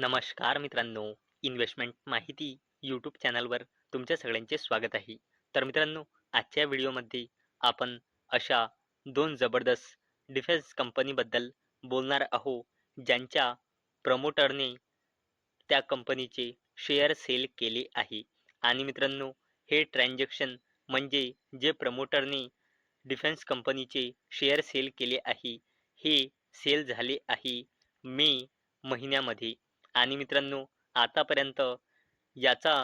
नमस्कार मित्रांनो. इन्व्हेस्टमेंट माहिती यूट्यूब चॅनलवर तुमच्या सगळ्यांचे स्वागत आहे. तर मित्रांनो आजच्या व्हिडिओमध्ये आपण अशा दोन जबरदस्त डिफेन्स कंपनीबद्दल बोलणार आहो ज्यांच्या प्रमोटरने त्या कंपनीचे शेअर सेल केले आहे. आणि मित्रांनो हे ट्रान्झॅक्शन म्हणजे जे प्रमोटरने डिफेन्स कंपनीचे शेअर सेल केले आहे हे सेल झाले आहे मे महिन्यामध्ये. आणि मित्रांनो आतापर्यंत याचा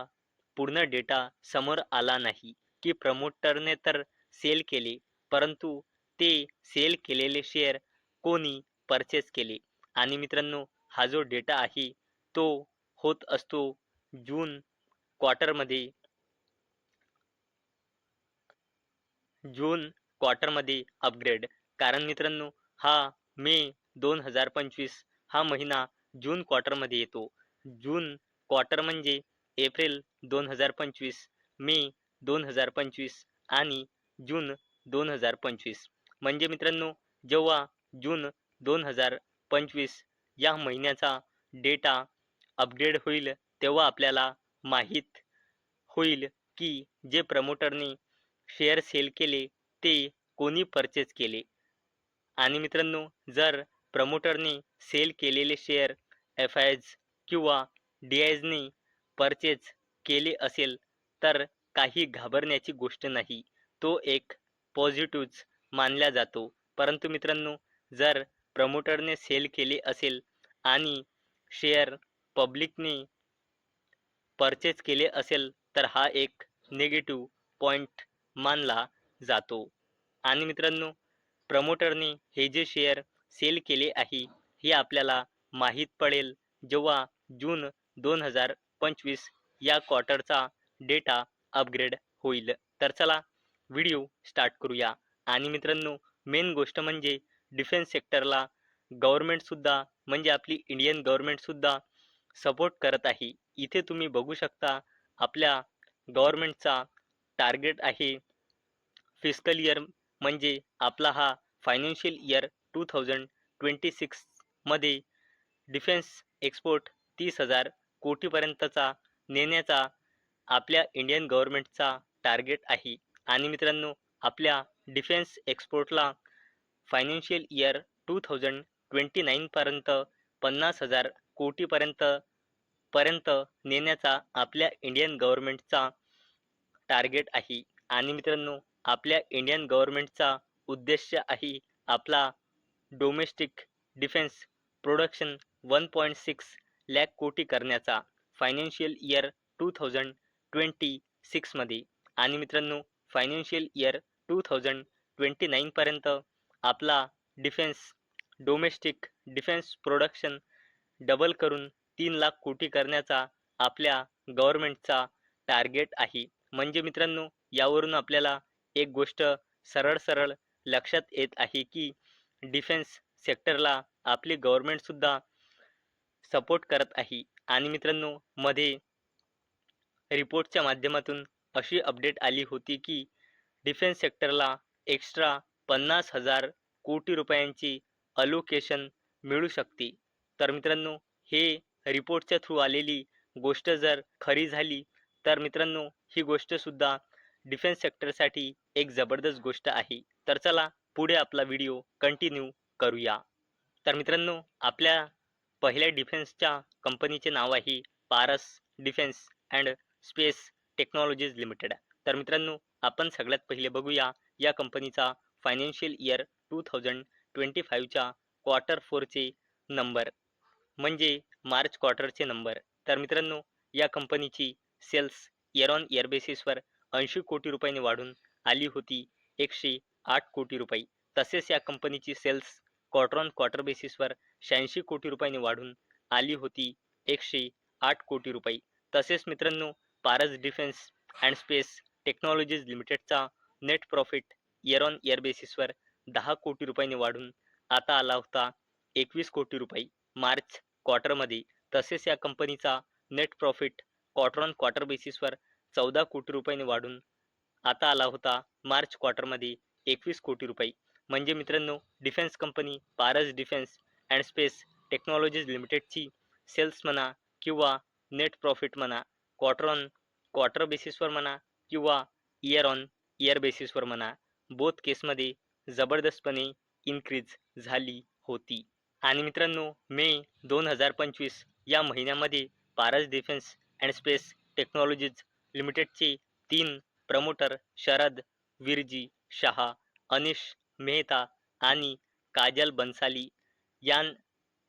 पूर्ण डेटा समोर आला नाही की प्रमोटरने तर सेल केले परंतु ते सेल केलेले शेअर कोणी परचेस केले? आणि मित्रांनो हा जो डेटा आहे तो होत असतो जून क्वार्टरमध्ये. जून क्वार्टरमध्ये अपग्रेड. कारण मित्रांनो हा मे दोन हजार पंचवीस हा महिना जून क्वार्टरमध्ये येतो. जून क्वार्टर म्हणजे एप्रिल दोन हजार पंचवीस मे दोन हजार पंचवीस आणि जून दोन हजार पंचवीस. म्हणजे मित्रांनो जेव्हा जून दोन हजार पंचवीस या महिन्याचा डेटा अपडेट होईल तेव्हा आपल्याला माहीत होईल की जे प्रमोटरने शेअर सेल केले ते कोणी परचेस केले. आणि मित्रांनो जर प्रमोटरने सेल केलेले शेअर एफ आय एज किंवा डी आयजने परचेज केले असेल तर काही घाबरण्याची गोष्ट नाही. तो एक पॉझिटिव्हच मानला जातो. परंतु मित्रांनो जर प्रमोटरने सेल केले असेल आणि शेअर पब्लिकने परचेस केले असेल तर हा एक निगेटिव्ह पॉईंट मानला जातो. आणि मित्रांनो प्रमोटरने हे जे शेअर सेल केले आहे हे आपल्याला माहीत पडेल जेव्हा जून दोन हजार पंचवीस या क्वार्टरचा डेटा अपग्रेड होईल. तर चला व्हिडिओ स्टार्ट करूया. आणि मित्रांनो मेन गोष्ट म्हणजे डिफेन्स सेक्टरला गव्हर्मेंटसुद्धा म्हणजे आपली इंडियन गव्हर्मेंटसुद्धा सपोर्ट करत आहे. इथे तुम्ही बघू शकता आपल्या गव्हर्मेंटचा टार्गेट आहे फिस्कल इयर म्हणजे आपला हा financial year two thousand twenty सिक्समध्ये defence export तीस हजार कोटीपर्यंतचा नेण्याचा आपल्या इंडियन गव्हर्मेंटचा टार्गेट आहे. आणि मित्रांनो आपल्या defence एक्सपोर्टला financial year two thousand twenty नाईनपर्यंत पन्नास हजार कोटीपर्यंत पर्यंत नेण्याचा आपल्या इंडियन गव्हर्मेंटचा टार्गेट आहे. आणि मित्रांनो आपल्या इंडियन गव्हर्मेंटचा उद्देश आहे आपला domestic defence production one point six lakh कोटी करण्याचा financial year two thousand twenty सिक्समध्ये आणि मित्रांनो financial year two thousand twenty नाईनपर्यंत आपला defence domestic defence production double करून तीन लाख कोटी करण्याचा आपल्या गव्हर्मेंटचा टार्गेट आहे. म्हणजे मित्रांनो यावरून आपल्याला एक गोष्ट सरळ सरळ लक्षात येत आहे की डिफेन्स सेक्टरला आपली गव्हर्मेंटसुद्धा सपोर्ट करत आहे. आणि मित्रांनो मध्ये रिपोर्टच्या माध्यमातून अशी अपडेट आली होती की डिफेन्स सेक्टरला एक्स्ट्रा पन्नास हजार कोटी रुपयांची अलोकेशन मिळू शकते. तर मित्रांनो हे रिपोर्टच्या थ्रू आलेली गोष्ट जर खरी झाली तर मित्रांनो ही गोष्टसुद्धा डिफेन्स सेक्टरसाठी एक जबरदस्त गोष्ट आहे. तर चला पुढे आपला व्हिडिओ कंटिन्यू करूया. तर मित्रांनो आपल्या पहिल्या डिफेन्सच्या कंपनीचे नाव आहे Paras defence and space technologies limited. तर मित्रांनो आपण सगळ्यात पहिले बघूया या कंपनीचा financial year two thousand twenty फाईव्हच्या quarter फोरचे नंबर. म्हणजे मार्च क्वार्टरचे नंबर. तर मित्रांनो या कंपनीची सेल्स इयर ऑन इयर बेसिसवर ऐंशी कोटी रुपयांनी वाढून आली होती एकशे आठ कोटी रुपये. तसेच या कंपनीची सेल्स क्वार्टर ऑन क्वार्टर बेसिसवर शहाऐंशी कोटी रुपयांनी वाढून आली होती एकशे आठ कोटी रुपये. तसेच मित्रांनो Paras defence and space technologies लिमिटेडचा net profit year on year बेसिसवर दहा कोटी रुपयांनी वाढून आता आला होता एकवीस कोटी रुपये. मार्च क्वार्टरमध्ये. तसेच या कंपनीचा net profit quarter on quarter बेसिसवर चौदा कोटी रुपयांनी वाढून आता आला होता मार्च क्वार्टरमध्ये एकवीस कोटी रुपये. म्हणजे मित्रांनो defence company Paras defence and space technologies लिमिटेडची sales म्हणा किंवा नेट प्रॉफिट म्हणा क्वार्टर ऑन क्वार्टर बेसिसवर म्हणा किंवा इयर ऑन इयर बेसिसवर म्हणा बोथ केसमध्ये जबरदस्तपणे इन्क्रीज झाली होती. आणि मित्रांनो मे दोन हजार पंचवीस या महिन्यामध्ये Paras defence and space technologies लिमिटेडचे तीन प्रमोटर शरद विरजी शहा अनिश मेहता आणि काजल बन्साली या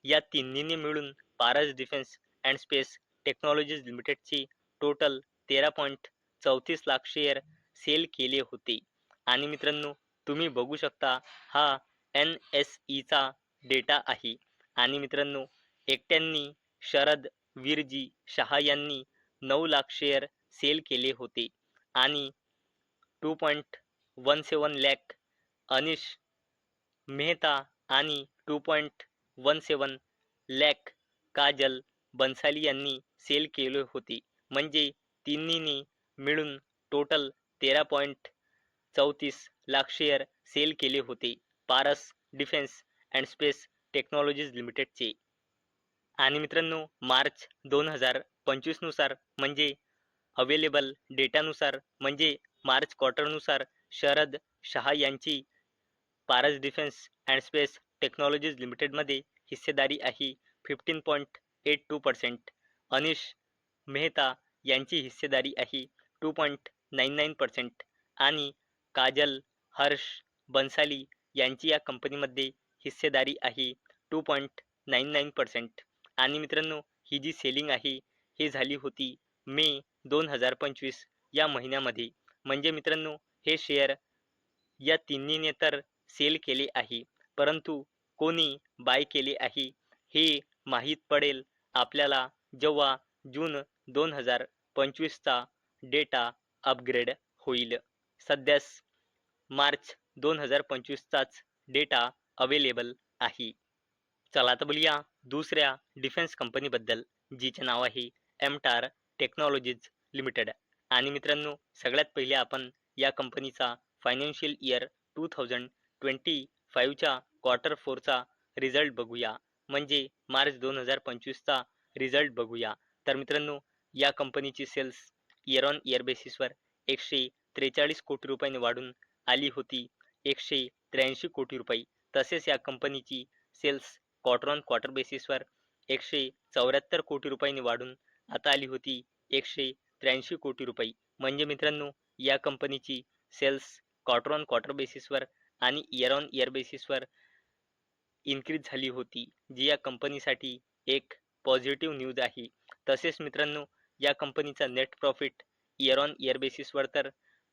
या तिन्हीने मिळून Paras defence and space technologies लिमिटेडचे टोटल तेरा पॉईंट चौतीस लाख शेअर सेल केले होते. आणि मित्रांनो तुम्ही बघू शकता हा एन एस ईचा डेटा आहे. आणि मित्रांनो एकट्यांनी शरद वीरजी शहा यांनी नऊ लाख शेअर सेल केले होते. आणि two point one seven lakh Anish Mehta आणि two point one seven lakh Kajal Bansali यांनी सेल केले होते. म्हणजे तिन्हीनी मिळून टोटल तेरा पॉईंट चौतीस लाख शेअर सेल केले होते. Paras defence and space technologies लिमिटेडचे. आणि मित्रांनो मार्च दोन हजार पंचवीसनुसार म्हणजे अवेलेबल डेटानुसार म्हणजे मार्च क्वार्टरनुसार शरद शहा यांची Paras defence and space technologies लिमिटेडमध्ये हिस्सेदारी आहे. Fifteen point eight two percent Anish Mehta यांची हिस्सेदारी आहे. Two point nine nine percent आणि काजल हर्ष बन्साली यांची या कंपनीमध्ये हिस्सेदारी आहे. Two point nine nine percent आणि मित्रांनो ही जी सेलिंग आहे ही झाली होती मे दोन हजार पंचवीस या महिन्यामध्ये. म्हणजे मित्रांनो हे शेअर या तिन्हीने तर सेल केले आहे. परंतु कोणी बाय केले आहे हे माहीत पडेल आपल्याला जेव्हा जून दोन हजार पंचवीसचा डेटा अपग्रेड होईल. सध्यास मार्च दोन हजार पंचवीसचाच डेटा अवेलेबल आहे. चला तर बोलूया दुसऱ्या डिफेन्स कंपनीबद्दल जिचे नाव आहे एमटार टेक्नॉलॉजीज लिमिटेड. आणि मित्रांनो सगळ्यात पहिले आपण या कंपनीचा financial year two thousand twenty फाईव्हच्या quarter फोरचा रिझल्ट बघूया. म्हणजे मार्च दोन हजार पंचवीसचा रिझल्ट बघूया. तर मित्रांनो या कंपनीची सेल्स इयर ऑन इयर बेसिसवर एकशे त्रेचाळीस कोटी रुपयांनी वाढून आली होती. एकशे त्र्याऐंशी कोटी रुपये. तसेच या कंपनीची सेल्स क्वार्टर ऑन क्वार्टर बेसिसवर एकशे चौऱ्याहत्तर कोटी रुपयांनी वाढून आता आली होती. एकशे त्र्याऐंशी कोटी रुपये. म्हणजे मित्रांनो या कंपनीची सेल्स क्वार्टर ऑन क्वार्टर बेसिसवर आणि इयर ऑन इयर बेसिसवर इन्क्रीज झाली होती जी या कंपनीसाठी एक पॉझिटिव्ह न्यूज आहे. तसेच मित्रांनो या कंपनीचा net profit year on year बेसिसवर तर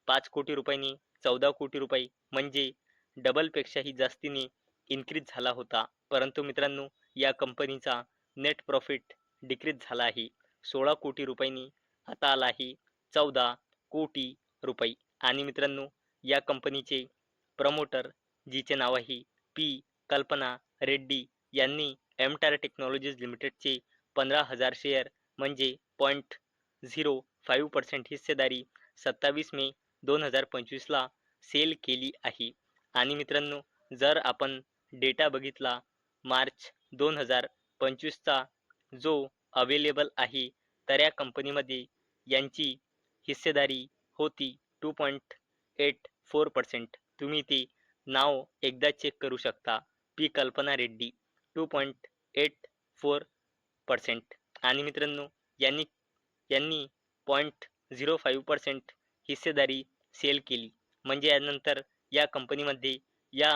पाच कोटी रुपयांनी चौदा कोटी रुपये म्हणजे डबलपेक्षाही जास्तीने इन्क्रीज झाला होता. परंतु मित्रांनो या कंपनीचा नेट प्रॉफिट डिक्रीज झाला आहे. सोळा कोटी रुपयांनी आता आला आहे चौदा कोटी रुपये. आणि मित्रांनो या कंपनीचे प्रमोटर जिचे नाव आहे. पी. कल्पना रेड्डी यांनी एमटार टेक्नॉलॉजीज लिमिटेडचे पंधरा हजार शेअर म्हणजे पॉईंट झिरो फाईव्ह पर्सेंट हिस्सेदारी सत्तावीस मे दोन हजार पंचवीसला सेल केली आहे. आणि मित्रांनो जर आपण डेटा बघितला मार्च दोन हजार पंचवीसचा जो अवेलेबल आहे तर या कंपनीमध्ये यांची हिस्सेदारी होती two point eight four percent तुम्ही ते नाव एकदा चेक करू शकता. P Kalpana Reddy two point eight four percent आणि मित्रांनो यांनी यांनी पॉईंट झिरो फाईव्ह पर्सेंट हिस्सेदारी सेल केली. म्हणजे यानंतर या कंपनीमध्ये या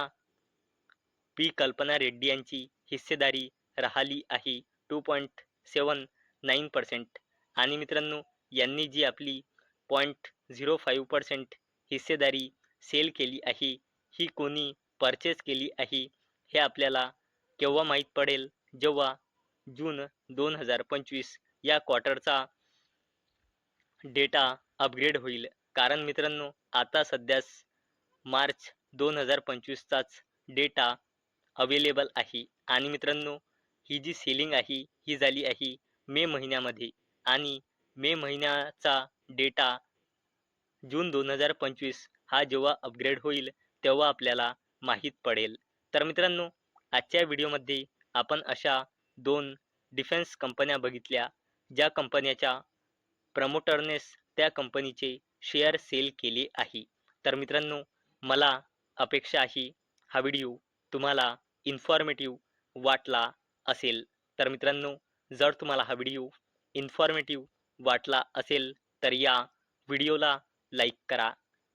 पी कल्पना रेड्डी यांची हिस्सेदारी राहिली आहे. Two point seven nine percent आणि मित्रांनो यांनी जी आपली पॉईंट झिरो फाईव्ह पर्सेंट हिस्सेदारी सेल केली आहे ही कोणी परचेस केली आहे हे आपल्याला केव्हा माहीत पडेल? जेव्हा जून दोन हजार पंचवीस या क्वार्टरचा डेटा अपग्रेड होईल. कारण मित्रांनो आता सध्या मार्च दोन हजार पंचवीसचाच डेटा अवेलेबल आहे. आणि मित्रांनो ही जी सेलिंग आहे ही झाली आहे मे महिन्यामध्ये. आणि मे महिन्याचा डेटा जून दोन हजार पंचवीस हा जेव्हा अपग्रेड होईल तेव्हा आपल्याला माहीत पडेल. तर मित्रांनो आजच्या व्हिडिओमध्ये आपण अशा दोन डिफेन्स कंपन्या बघितल्या ज्या कंपन्याच्या प्रमोटरनेस त्या कंपनीचे शेअर सेल केले आहे. तर मित्रांनो मला अपेक्षा आहे हा व्हिडिओ तुम्हाला इन्फॉर्मेटिव्ह वाटला असेल. तर मित्रांनो जर तुम्हाला हा व्हिडिओ इन्फॉर्मेटिव्ह वाटला असेल तर या व्हिडिओला लाईक करा.